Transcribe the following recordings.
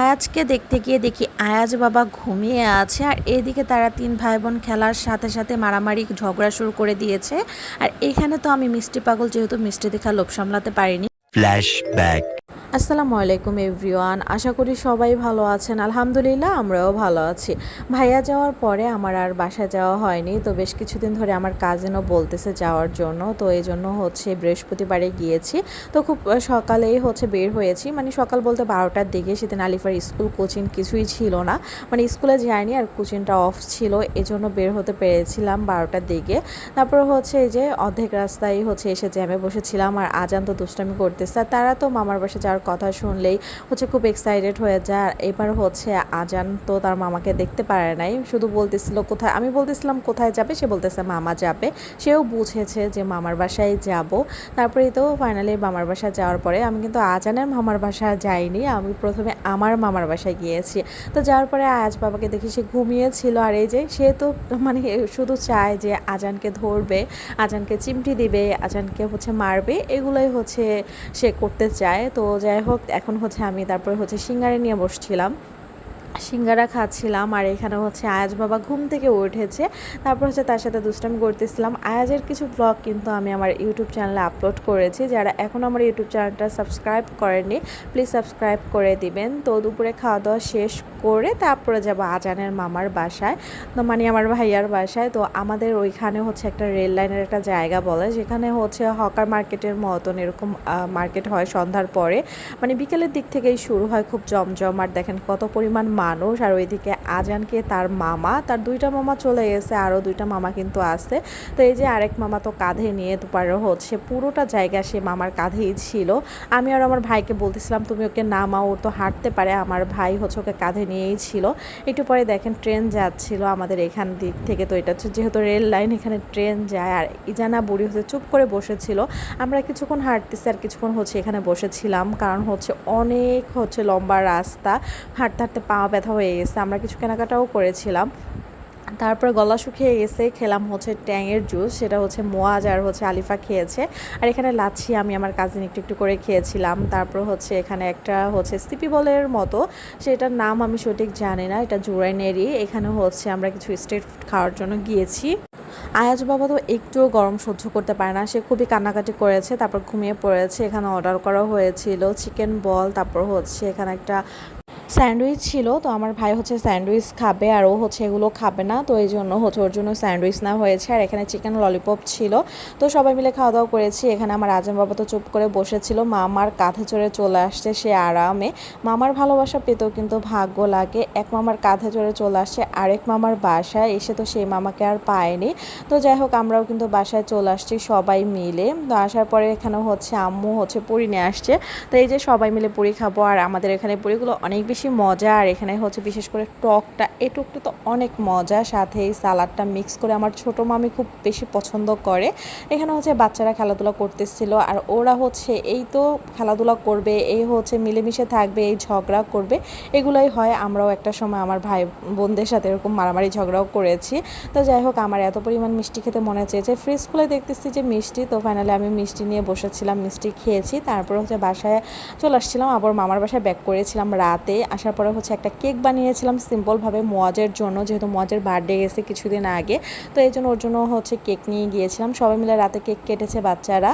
আয়াজকে দেখতে গিয়ে দেখি আয়াজ বাবা ঘুমিয়ে আছে আর এদিকে তারা তিন ভাই বোন খেলার সাথে সাথে মারামারি, ঝগড়া শুরু করে দিয়েছে আর এখানে তো আমি মিষ্টি পাগল, যেহেতু মিষ্টি দেখা লোভ সামলাতে পারিনি Flashback. আসসালামু আলাইকুম এভরিওয়ান, আশা করি সবাই ভালো আছেন। আলহামদুলিল্লাহ, আমরাও ভালো আছি। ভাইয়া যাওয়ার পরে আমার আর বাসায় যাওয়া হয়নি, তো বেশ কিছুদিন ধরে আমার কাজিনও বলতেছে যাওয়ার জন্য, তো এই জন্য হচ্ছে বৃহস্পতিবারে গিয়েছি। তো খুব সকালেই হচ্ছে বের হয়েছি মানে সকাল বলতে বারোটার দিকে সেদিন আলিফার স্কুল কোচিং কিছুই ছিল না মানে স্কুলে যায়নি আর কোচিংটা অফ ছিল, এজন্য বের হতে পেরেছিলাম বারোটার দিকে। তারপর হচ্ছে এই যে অর্ধেক রাস্তায় হচ্ছে এসে জ্যামে বসেছিলাম, আর আজান তো দুষ্টামি করতেছে তারা তো মামার বাসা যাওয়ার কথা শুনলেই হচ্ছে খুব এক্সাইটেড হয়ে যায়। এবার হচ্ছে আজান তো তার মামাকে দেখতে পারে নাই। শুধু বলতেছিল কোথায়, আমি বলতেছিলাম কোথায় যাবে, সে বলতেছে মামা যাবে। সেও বুঝেছে যে মামার বাসায় যাব। তারপরে তো ফাইনালি মামার বাসায় যাওয়ার পরে আমি কিন্তু আজানের মামার বাসায় যাইনি, আমি প্রথমে আমার মামার বাসায় গিয়েছি। তো যাওয়ার পরে আজ বাবাকে দেখি সে ঘুমিয়েছিল। আর এই যে সে তো মানে শুধু চায় যে আজানকে ধরবে, আজানকে চিমটি দিবে, আজানকে হচ্ছে মারবে, এগুলোই হচ্ছে সে করতে চায়। তো যাই হোক এখন হচ্ছে আমি তারপরে হচ্ছে সিঙ্গারে নিয়ে বসছিলাম। সিঙ্গারা খাচ্ছিলাম আর এখানে হচ্ছে আয়াজ বাবা ঘুম থেকে উঠেছে। তারপর হচ্ছে তার সাথে দুষ্টামি করতেছিলাম। আয়াজের কিছু ব্লগ কিন্তু আমি আমার ইউটিউব চ্যানেলে আপলোড করেছি। যারা এখন আমার ইউটিউব চ্যানেলটা সাবস্ক্রাইব করেনি প্লিজ সাবস্ক্রাইব করে দিবেন। তো দুপুরে খাওয়া দাওয়া শেষ করে তারপরে যাব আজানের মামার বাসায়, তো মানে আমার ভাইয়ার বাসায়। তো আমাদের ওইখানে হচ্ছে একটা রেল লাইনের একটা জায়গা বলে, যেখানে হচ্ছে হকার মার্কেটের মতন এরকম মার্কেট হয় সন্ধ্যার পরে। মানে বিকেলের দিক থেকেই শুরু হয় খুব জমজম। আর দেখেন কত পরিমাণ মানুষ, আর ওইদিকে আজানকে তার মামা, তার দুইটা মামা চলে গেছে, আরও দুইটা মামা কিন্তু আছে। তো এই যে আরেক মামা তো কাঁধে নিয়ে তো পারে হচ্ছে, পুরোটা জায়গা সে মামার কাঁধেই ছিল। আমি আর আমার ভাইকে বলতেছিলাম, তুমি ওকে নামাও, ও তো হাঁটতে পারে। আমার ভাই হচ্ছে ওকে কাঁধে নিয়েই ছিল। একটু পরে দেখেন ট্রেন যাচ্ছিল আমাদের এখান দিক থেকে, তো এটা হচ্ছে যেহেতু রেল লাইন, এখানে ট্রেন যায়, আর ইজানা বুড়ি হচ্ছে চুপ করে বসেছিল। আমরা কিছুক্ষণ হাঁটতেছি, আর কিছুক্ষণ হচ্ছে এখানে বসেছিলাম, কারণ হচ্ছে অনেক হচ্ছে লম্বা রাস্তা, হাঁটতে হাঁটতে পা ব্যথা হয়ে গেছে, আমরা কিছু কেনাকাটাও করেছিলাম। তারপর গলা শুকিয়ে গেছে, খেলাম হচ্ছে ট্যাংয়ের জুস, সেটা হচ্ছে মোয়াজ আর হচ্ছে আলিফা খেয়েছে। আর এখানে লাচ্ছি আমি আমার কাজিন একটু একটু করে খেয়েছিলাম। তারপর হচ্ছে এখানে একটা হচ্ছে সিপি বলের মতো, সেটার নাম আমি সঠিক জানি না, এটা জুরাইনেরই। এখানে হচ্ছে আমরা কিছু স্ট্রিট ফুড খাওয়ার জন্য গিয়েছি। আয়াজ বাবা তো একটুও গরম সহ্য করতে পারে না, সে খুবই কান্নাকাটি করেছে, তারপর ঘুমিয়ে পড়েছে। এখানে অর্ডার করা হয়েছিল চিকেন বল, তারপর হচ্ছে এখানে একটা স্যান্ডউইচ ছিল, তো আমার ভাই হচ্ছে স্যান্ডউইচ খাবে আর ও হচ্ছে এগুলো খাবে না, তো এই জন্য হচ্ছে ওর জন্য স্যান্ডউইচ না হয়েছে আর এখানে চিকেন ললিপপ ছিল। তো সবাই মিলে খাওয়া দাওয়া করেছি, এখানে আমার আজম বাবা তো চুপ করে বসেছিল, মামার কাঁধে চড়ে চলে আসছে সে আরামে। মামার ভালোবাসা পেতেও কিন্তু ভাগ্য লাগে, এক মামার কাঁধে চড়ে চলে আসছে আরেক মামার বাসায়, এসে তো সেই মামাকে আর পায়নি। তো যাই হোক, আমরাও কিন্তু বাসায় চলে আসছি সবাই মিলে। তো আসার পরে এখানে হচ্ছে আম্মু হচ্ছে পুরি নিয়ে আসছে, তো এই যে সবাই মিলে পুরি খাব আর আমাদের এখানে পুরিগুলো অনেক বেশি মজা, আর এখানে হচ্ছে বিশেষ করে টকটা, এই টকটা তো অনেক মজা। সাথে এই সালাডটা মিক্স করে আমার ছোটো মামি খুব বেশি পছন্দ করে। এখানে হচ্ছে বাচ্চারা খেলাধুলা করতেছিল, আর ওরা হচ্ছে এই তো খেলাধুলা করবে, এই হচ্ছে মিলেমিশে থাকবে, এই ঝগড়া করবে। এগুলোই হয়, আমরাও একটা সময় আমার ভাই বোনদের সাথে এরকম মারামারি ঝগড়াও করেছি। তো যাই হোক, আমার এত পরিমাণ মিষ্টি খেতে মনে চেয়েছে। ফ্রিজ খুলে দেখতেছি যে মিষ্টি, তো ফাইনালি আমি মিষ্টি নিয়ে বসেছিলাম, মিষ্টি খেয়েছি। তারপর হচ্ছে বাসায় চলে আসছিলাম, আবার মামার বাসায় ব্যাক করেছিলাম রাতে। আসার পরে হচ্ছে একটা কেক বানিয়েছিলাম সিম্পলভাবে মোয়াজের জন্য, যেহেতু মোয়াজের বার্থডে গেছে কিছুদিন আগে। তো এই জন্য ওর জন্য হচ্ছে কেক নিয়ে গিয়েছিলাম। সবাই মিলে রাতে কেক কেটেছে বাচ্চারা।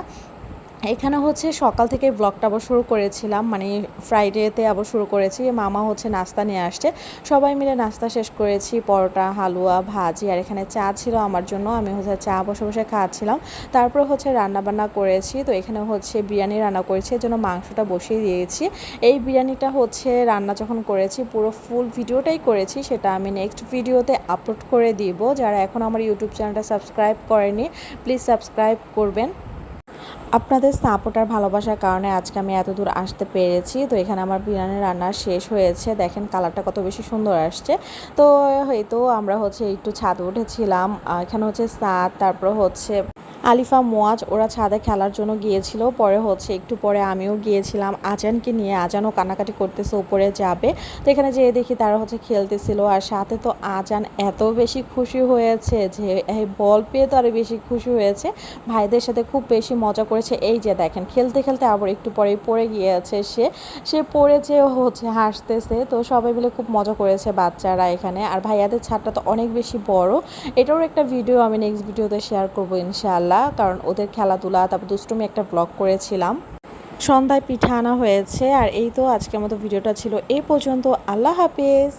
এখানে হচ্ছে সকাল থেকে ব্লগটা আবার শুরু করেছিলাম মানে ফ্রাইডেতে আবার শুরু করেছি। মামা হচ্ছে নাস্তা নিয়ে আসছে। সবাই মিলে নাস্তা শেষ করেছি, পরোটা, হালুয়া, ভাজি, আর এখানে চা ছিল আমার জন্য। আমি হচ্ছে চা বসে বসে খাচ্ছিলাম। তারপর হচ্ছে রান্না বান্না করেছি। তো এখানে হচ্ছে বিরিয়ানি রান্না করেছি। এর জন্য মাংসটা বসিয়ে দিয়েছি। এই বিরিয়ানিটা হচ্ছে রান্না যখন করেছি, পুরো ফুল ভিডিওটাই করেছি, সেটা আমি নেক্সট ভিডিওতে আপলোড করে দিব। যারা এখন আমার ইউটিউব চ্যানেলটা সাবস্ক্রাইব করেনি প্লিজ সাবস্ক্রাইব করবেন। আপনাদের সাপোর্ট আর ভালোবাসার কারণে আজকে আমি এত দূর আসতে পেরেছি। তো এখানে আমার বিরিয়ানি রান্না শেষ হয়েছে। দেখেন কালারটা কত বেশি সুন্দর আসছে। তো হয়তো আমরা হচ্ছে একটু ছাদ উঠেছিলাম। এখানে হচ্ছে সাদ তারপর হচ্ছে আলিফা, মোয়াজ, ওরা ছাদে খেলার জন্য গিয়েছিল। পরে হচ্ছে একটু পরে আমিও গিয়েছিলাম। আজানকে নিয়ে আজানও কান্নাকাটি করতেছে, উপরে যাবে। তো এখানে যেয়ে দেখি তারা হচ্ছে খেলতেছিল। আর সাথে তো আজান এত বেশি খুশি হয়েছে যে, এই বল পেয়ে তো আরও বেশি খুশি হয়েছে। ভাইদের সাথে খুব বেশি মজা করেছে। এই যে দেখেন, খেলতে খেলতে আবার একটু পরেই পড়ে গিয়েছে সে। সে পড়েছে হচ্ছে হাসতেছে। তো সবাই মিলে খুব মজা করেছে বাচ্চারা এখানে। আর ভাইয়াদের ছাদটা তো অনেক বেশি বড়। এটারও একটা ভিডিও আমি নেক্সট ভিডিওতে শেয়ার করব ইনশাআল্লাহ। কারণ ওদের খেলাধুলা, তারপর দুষ্টুমি একটা ব্লগ করেছিলাম। সন্ধ্যায় পিঠা আনা হয়েছে, আর এই তো আজকের মতো ভিডিওটা ছিল এই পর্যন্ত। আল্লাহ হাফেজ।